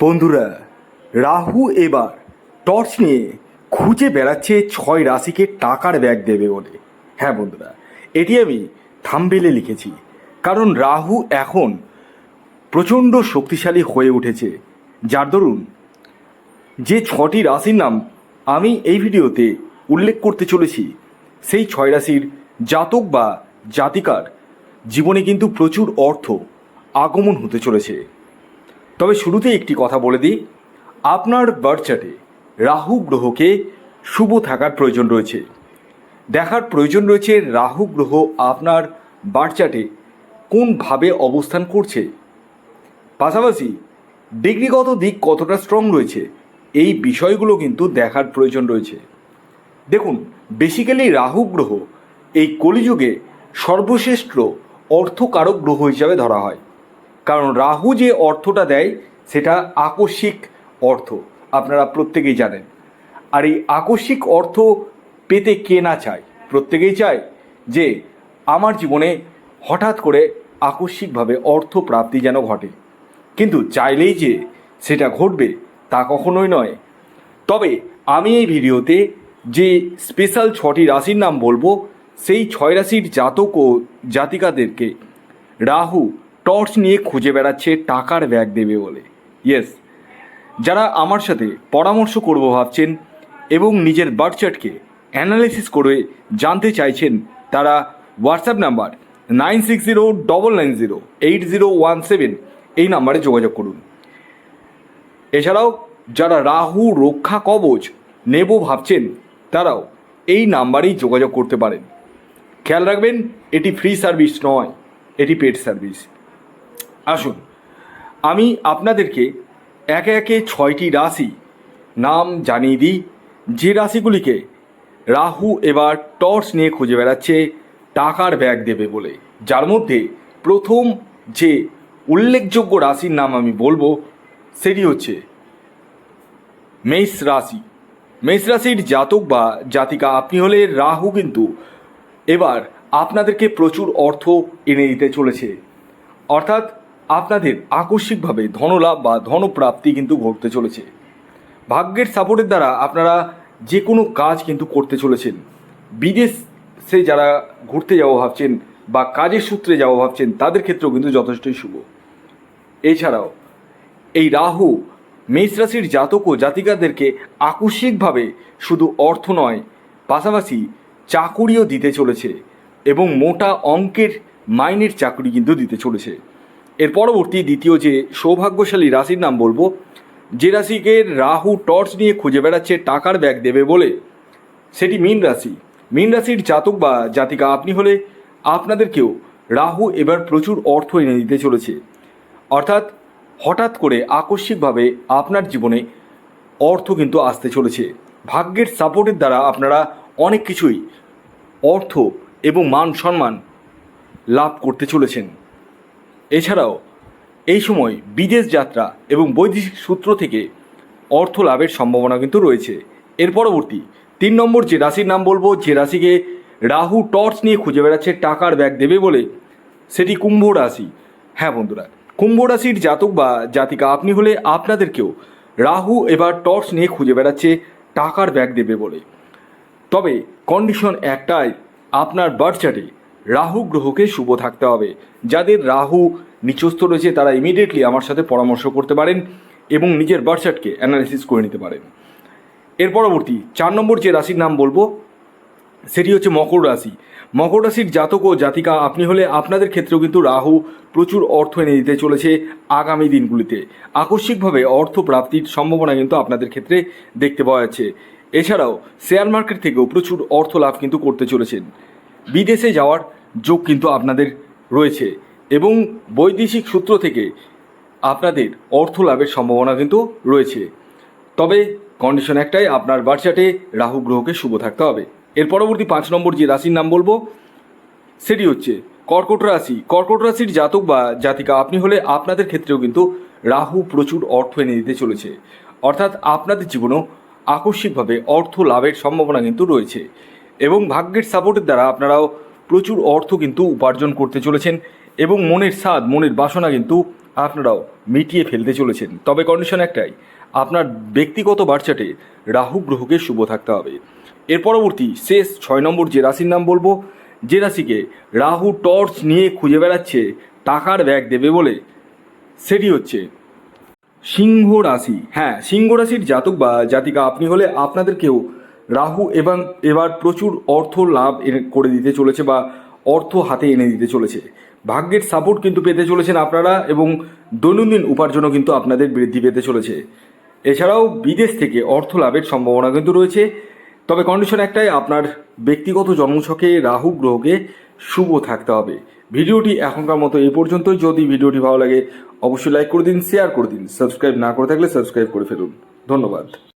বন্ধুরা, রাহু এবার টর্চ নিয়ে খুঁজে বেড়াচ্ছে ছয় রাশিকে টাকার ব্যাগ দেবে বলে। হ্যাঁ বন্ধুরা, এটি আমি থামবেলে লিখেছি, কারণ রাহু এখন প্রচণ্ড শক্তিশালী হয়ে উঠেছে। যার দরুন যে ছটি রাশির নাম আমি এই ভিডিওতে উল্লেখ করতে চলেছি, সেই ছয় রাশির জাতক বা জাতিকার জীবনে কিন্তু প্রচুর অর্থ আগমন হতে চলেছে। তবে শুরুতে একটি কথা বলে দিই। আপনার বার্থ চার্টে রাহু গ্রহকে শুভ থাকার প্রয়োজন রয়েছে। দেখার প্রয়োজন রয়েছে রাহু গ্রহ আপনার বার্থ চার্টে কোনভাবে অবস্থান করছে। পাশাপাশি ডিগ্রিগত দিক কতটা স্ট্রং রয়েছে, এই বিষয়গুলো কিন্তু দেখার প্রয়োজন রয়েছে। দেখুন বেসিক্যালি রাহু গ্রহ এই কলিযুগে সর্বশ্রেষ্ঠ অর্থকারক গ্রহ হিসাবে ধরা হয়। কারণ রাহু যে অর্থটা দেয়, সেটা আকস্মিক অর্থ, আপনারা প্রত্যেকেই জানেন। আর এই আকস্মিক অর্থ পেতে কে না চায়? প্রত্যেকেই চায় যে আমার জীবনে হঠাৎ করে আকস্মিকভাবে অর্থ প্রাপ্তি যেন ঘটে। কিন্তু চাইলেই যে সেটা ঘটবে, তা কখনোই নয়। তবে আমি এই ভিডিওতে যে স্পেশাল ছটি রাশির নাম বলব, সেই ছয় রাশির জাতক ও জাতিকাদেরকে রাহু টর্চ নিয়ে খুঁজে বেড়াচ্ছে টাকার ব্যাগ দেবে বলে। ইয়েস যারা আমার সাথে পরামর্শ করব ভাবছেন এবং নিজের বার্থ চার্টকে অ্যানালাইসিস করে জানতে চাইছেন, তারা WhatsApp number nine six zero double nine zero eight zero one seven এই নাম্বারে যোগাযোগ করুন। এছাড়াও যারা রাহু রক্ষা কবচ নেব ভাবছেন, তারাও এই নাম্বারেই যোগাযোগ করতে পারেন। খেয়াল রাখবেন, এটি ফ্রি সার্ভিস নয়, এটি পেড সার্ভিস আসুন। আমি আপনাদেরকে একে একে ছয়টি রাশি নাম জানিয়ে দিই। যে রাশিগুলিকে রাহু এবার টর্চ নিয়ে খুঁজে বেড়াচ্ছে, টাকার ব্যাগ দেবে বলে। যার মধ্যে প্রথম যে উল্লেখযোগ্য রাশির নাম আমি বলব, সেটি হচ্ছে মেষ রাশি। মেষ রাশির জাতক বা জাতিকা আপনি হলে রাহু কিন্তু এবার আপনাদেরকে প্রচুর অর্থ এনে দিতে চলেছে। অর্থাৎ আপনাদের আকস্মিকভাবে ধনলাভ বা ধনপ্রাপ্তি কিন্তু ঘটতে চলেছে। ভাগ্যের সাপোর্টের দ্বারা আপনারা যে কোনো কাজ কিন্তু করতে চলেছেন। বিদেশে যারা ঘুরতে যাওয়া ভাবছেন বা কাজের সূত্রে যাওয়া ভাবছেন, তাদের ক্ষেত্রেও কিন্তু যথেষ্টই শুভ। এছাড়াও, এই রাহু, মেষ রাশির জাতক ও জাতিকাদেরকে আকস্মিকভাবে শুধু অর্থ নয়, পাশাপাশি চাকুরিও দিতে চলেছে এবং মোটা অঙ্কের মাইনের চাকরি কিন্তু দিতে চলেছে। এর পরবর্তী দ্বিতীয় যে সৌভাগ্যশালী রাশির নাম বলব, যে রাশিকে রাহু টর্চ নিয়ে খুঁজে বেড়াচ্ছে টাকার ব্যাগ দেবে বলে, সেটি মীন রাশি। মীন রাশির জাতক বা জাতিকা আপনি হলে আপনাদেরকেও রাহু এবার প্রচুর অর্থ এনে দিতে চলেছে। অর্থাৎ হঠাৎ করে আকস্মিকভাবে আপনার জীবনে অর্থ কিন্তু আসতে চলেছে। ভাগ্যের সাপোর্টের দ্বারা আপনারা অনেক কিছুই অর্থ এবং মান সম্মান লাভ করতে চলেছেন। এছাড়াও, এই সময় বিদেশ যাত্রা এবং বৈদেশিক সূত্র থেকে অর্থ লাভের সম্ভাবনা কিন্তু রয়েছে। এর পরবর্তী তিন নম্বর যে রাশির নাম বলব, যে রাশিকে রাহু টর্চ নিয়ে খুঁজে বেড়াচ্ছে টাকার ব্যাগ দেবে বলে, সেটি কুম্ভ রাশি। হ্যাঁ বন্ধুরা, কুম্ভ রাশির জাতক বা জাতিকা আপনি হলে আপনাদেরকেও রাহু এবার টর্চ নিয়ে খুঁজে বেড়াচ্ছে টাকার ব্যাগ দেবে বলে। তবে কন্ডিশন একটাই, আপনার বার্থ চার্টে রাহু গ্রহকে শুভ থাকতে হবে। যাদের রাহু নিচস্থ রয়েছে, তারা ইমিডিয়েটলি আমার সাথে পরামর্শ করতে পারেন এবং নিজের বার্থ চার্টকে অ্যানালিসিস করে নিতে পারেন। এর পরবর্তী চার নম্বর যে রাশির নাম বলব, সেটি হচ্ছে মকর রাশি। মকর রাশির জাতক ও জাতিকা, আপনি হলে আপনাদের ক্ষেত্রেও কিন্তু রাহু প্রচুর অর্থ এনে দিতে চলেছে আগামী দিনগুলিতে। আকস্মিকভাবে অর্থ প্রাপ্তির সম্ভাবনা কিন্তু আপনাদের ক্ষেত্রে দেখতে পাওয়া যাচ্ছে। এছাড়াও শেয়ার মার্কেট থেকেও প্রচুর অর্থ লাভ কিন্তু করতে চলেছেন। বিদেশে যাওয়ার যোগ কিন্তু আপনাদের রয়েছে। এবং বৈদেশিক সূত্র থেকে আপনাদের অর্থ লাভের সম্ভাবনা কিন্তু রয়েছে। তবে কন্ডিশন একটাই, আপনার বার্চাটে রাহু গ্রহকে শুভ থাকতে হবে। এর পরবর্তী পাঁচ নম্বর যে রাশির নাম বলব, সেটি হচ্ছে কর্কট রাশি। কর্কট রাশির জাতক বা জাতিকা, আপনি হলে আপনাদের ক্ষেত্রেও কিন্তু রাহু প্রচুর অর্থ এনে দিতে চলেছে। অর্থাৎ আপনাদের জীবনেও আকস্মিকভাবে অর্থ লাভের সম্ভাবনা কিন্তু রয়েছে। এবং ভাগ্যের সাপোর্টের দ্বারা আপনারাও প্রচুর অর্থ কিন্তু উপার্জন করতে চলেছেন এবং মনের স্বাদ, মনের বাসনা কিন্তু আপনারাও মিটিয়ে ফেলতে চলেছেন। তবে কন্ডিশন একটাই, আপনার ব্যক্তিগত বার্চাটে রাহু গ্রহকে শুভ থাকতে হবে। এর পরবর্তী শেষ ছয় নম্বর যে রাশির নাম বলব, যে রাশিকে রাহু টর্চ নিয়ে খুঁজে বেড়াচ্ছে, টাকার ব্যাগ দেবে বলে, সেটি হচ্ছে সিংহ রাশি। হ্যাঁ সিংহ রাশির জাতক বা জাতিকা আপনি হলে আপনাদেরকেও রাহু এবং এবার প্রচুর অর্থ লাভ করে দিতে চলেছে বা অর্থ হাতে এনে দিতে চলেছে। ভাগ্যের সাপোর্ট কিন্তু পেতে চলেছেন আপনারা এবং দৈনন্দিন উপার্জনও কিন্তু আপনাদের বৃদ্ধি পেতে চলেছে। এছাড়াও বিদেশ থেকে অর্থ লাভের সম্ভাবনা কিন্তু রয়েছে। তবে কন্ডিশন একটাই, আপনার ব্যক্তিগত জন্মছকে রাহু গ্রহকে শুভ থাকতে হবে। ভিডিওটি এখনকার মতো এই পর্যন্তই। যদি ভিডিওটি ভালো লাগে, অবশ্যই লাইক করে দিন শেয়ার করে দিন। সাবস্ক্রাইব না করে থাকলে সাবস্ক্রাইব করে ফেলুন। ধন্যবাদ।